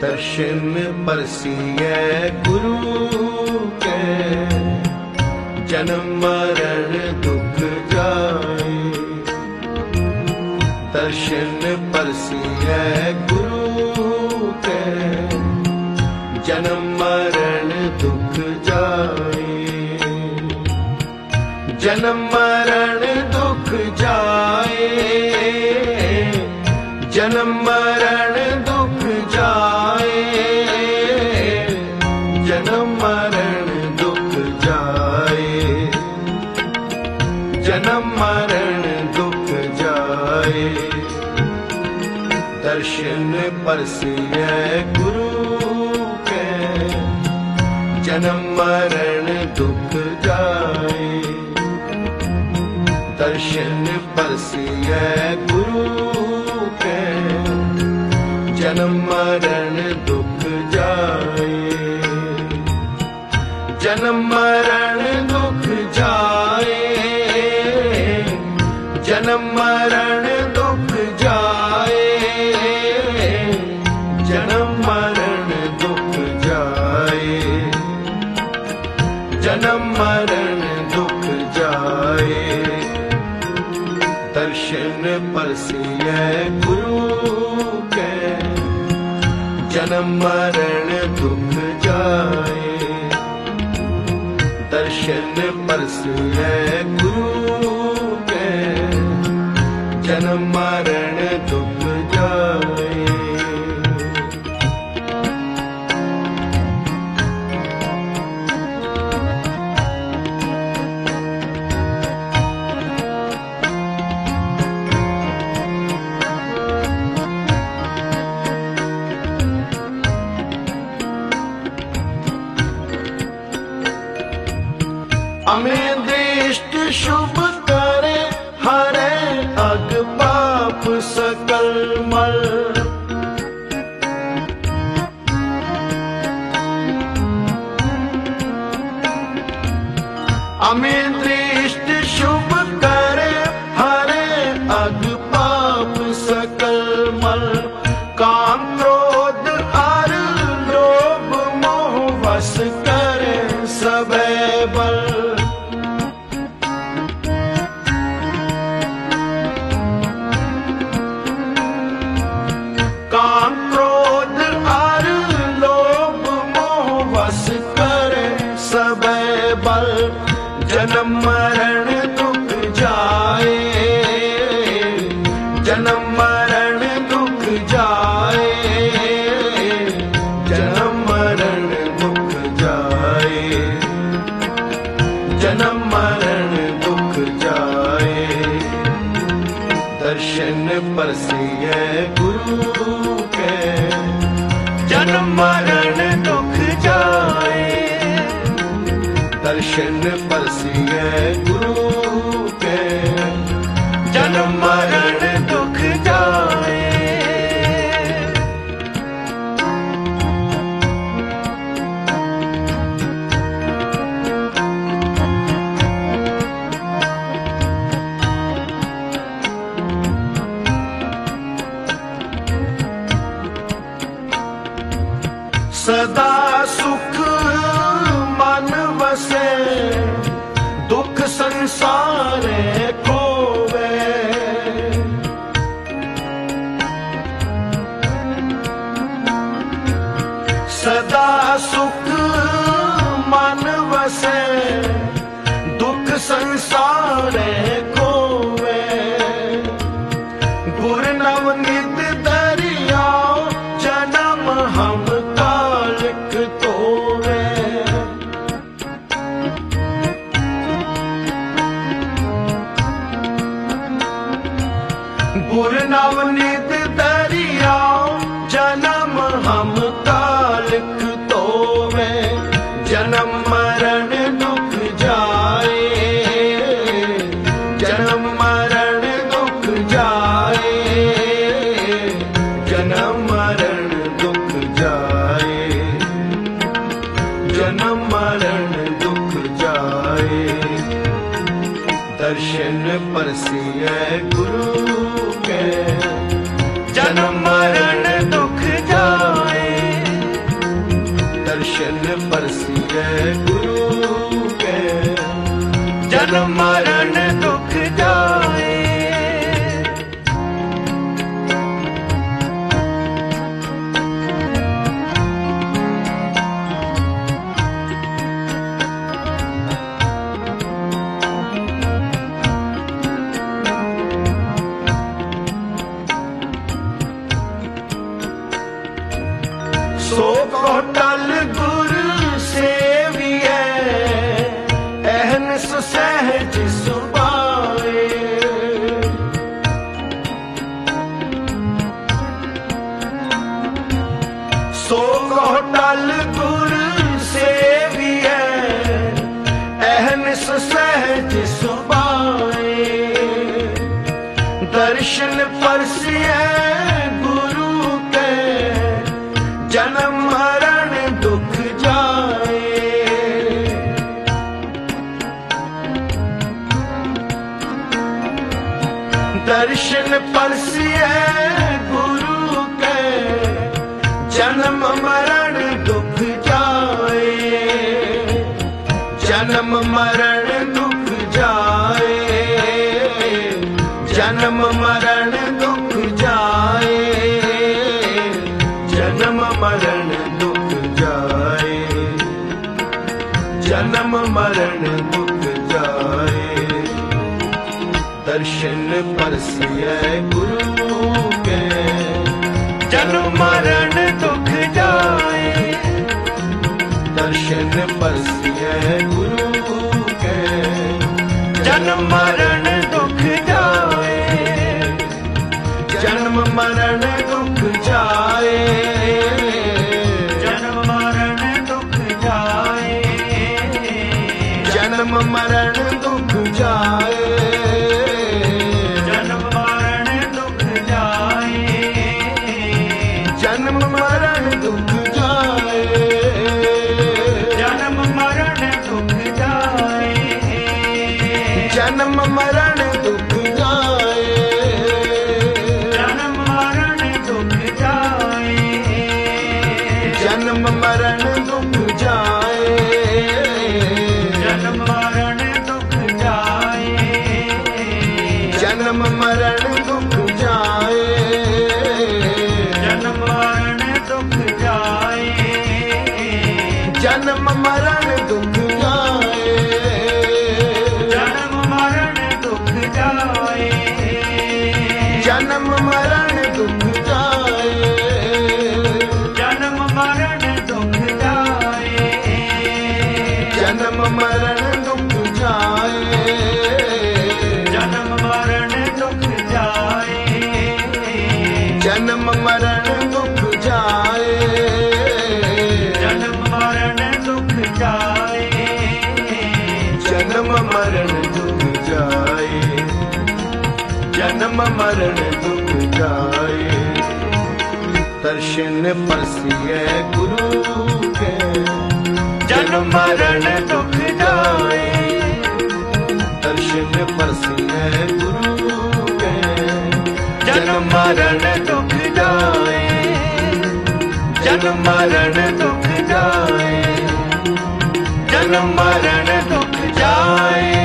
ਦਰਸ਼ਨ ਪਰਸੀਐ ਗੁਰੂ ਕੈ। ਜਨਮ ਮਰਨ ਦੁਖ ਜਾਏ। ਦਰਸ਼ਨ ਪਰਸੀਐ ਗੁਰੂ ਕੈ। ਜਨਮ ਮਰਨ ਦੁਖ ਜਾਏ। ਜਨਮ ਜਨਮ ਮਰਨ ਦੁਖ ਜਾਏ। ਜਨਮ ਮਰਨ ਦੁਖ ਜਾਏ। ਦਰਸ਼ਨ ਪਰਸਿਐ ਗੁਰੂ ਕੈ। ਜਨਮ ਮਰਨ ਦੁਖ ਜਾਏ। ਦਰਸ਼ਨ ਪਰਸਿਐ ਗੁਰੂ ਕੈ। ਜਨਮ ਮਰਨ ਦੁਖ ਜਨਮ ਮਰਨ ਦੁਖ ਜਾਏ, ਜਨਮ ਮਰਨ ਦੁਖ ਜਾਏ, ਜਨਮ ਮਰਨ ਦੁਖ ਜਾਏ, ਜਨਮ ਮਰਨ ਦੁਖ ਜਾਏ। ਦਰਸ਼ਨ ਪਰਸਿਐ ਗੁਰੂ ਕੈ, ਜਨਮ ਮਰਨ ਦੁਖ ਜਾਏ। ਦਰਸ਼ਨ ਪਰਸਿਐ ਗੁਰੂ ਕੈ ਜਨਮ ਮਰਨ ਦੁਖ 数不 ਜਨਮ ਮਰਨ ਦੁਖ ਜਾਏ, ਜਨਮ ਮਰਨ ਦੁਖ ਜਾਏ, ਜਨਮ ਮਰਨ ਦੁਖ ਜਾਏ, ਜਨਮ ਮਰਨ ਦੁਖ ਜਾਏ। ਦਰਸ਼ਨ ਪਰਸਿਐ ਗੁਰੂ ਕੇ, ਜਨਮ ਮਰਨ ਦਰਸ਼ਨ ਪਰਸਿਐ ਗੁਰੂ ਕੇ। ਜਨਮ ਮਰਨ ਦੁਖ ਜਾਏ। ਸਦਾ ਵਸਿਐ ਗੁਰੂ ਕੈ। ਜਨਮ, ਮਰਨ, ਦੁਖ ਜਾਏ। ਦਰਸ਼ਨ ਪਰਸੀਐ ਗੁਰੂ ਕੈ। ਜਨਮ, ਮਰਨ, ਦੁਖ ਜਾਏ। ਸਹਿਜ ਸੁਭਾਏ ਸੋ ਕੋ ਟਲ ਗੁਰ ਸੇਵੀਐ ਐਹਨ ਸਹਿਜ ਸੁਭਾਏ। ਦਰਸ਼ਨ ਪਰਸਿਐ ਦਰਸ਼ਨ ਗੁਰੂ ਕੇ, ਜਨਮ ਮਰਨ ਦੁਖ ਜਾਏ। ਜਨਮ ਮਰਨ ਦੁਖ ਜਾਏ, ਜਨਮ ਮਰਨ ਦੁਖ ਜਾਏ। ਜਨਮ ਮਰਨ ਦੁਖ ਜਾਏ। ਜਨਮ ਮਰਨ ਦਰਸ਼ਨ ਪਰਸਿਐ ਗੁਰੂ ਕੇ ਜਨਮ ਮਰਨ ਦੁਖ ਜਾਏ, ਦਰਸ਼ਨ ਪਰਸਿਐ ਗੁਰੂ ਕੇ ਜਨਮ ਮਰਨ ਦੁਖ ਜਾਏ, ਜਨਮ ਮਰਨ ਦੁਖ ਜਾਏ। ਜਨਮ ਮਰਨ ਦੁਖ ਜਾਏ, ਜਨਮ ਮਰਨ ਜਨਮ ਦੁਖ ਜਾਏ ਦਰਸ਼ਨ ਪਰਸਿਐ ਗੁਰੂ ਕੇ ਜਨਮ ਮਰਨ ਦੁਖ ਜਾਏ ਦਰਸ਼ਨ ਪਰਸਿਐ ਗੁਰੂ ਕੇ ਜਨਮ ਮਰਨ ਦੁਖ ਜਾਏ ਜਨਮ ਮਰਨ ਦੁਖ ਜਾਏ ਜਨਮ ਮਰਨ ਦੁਖ ਜਾਏ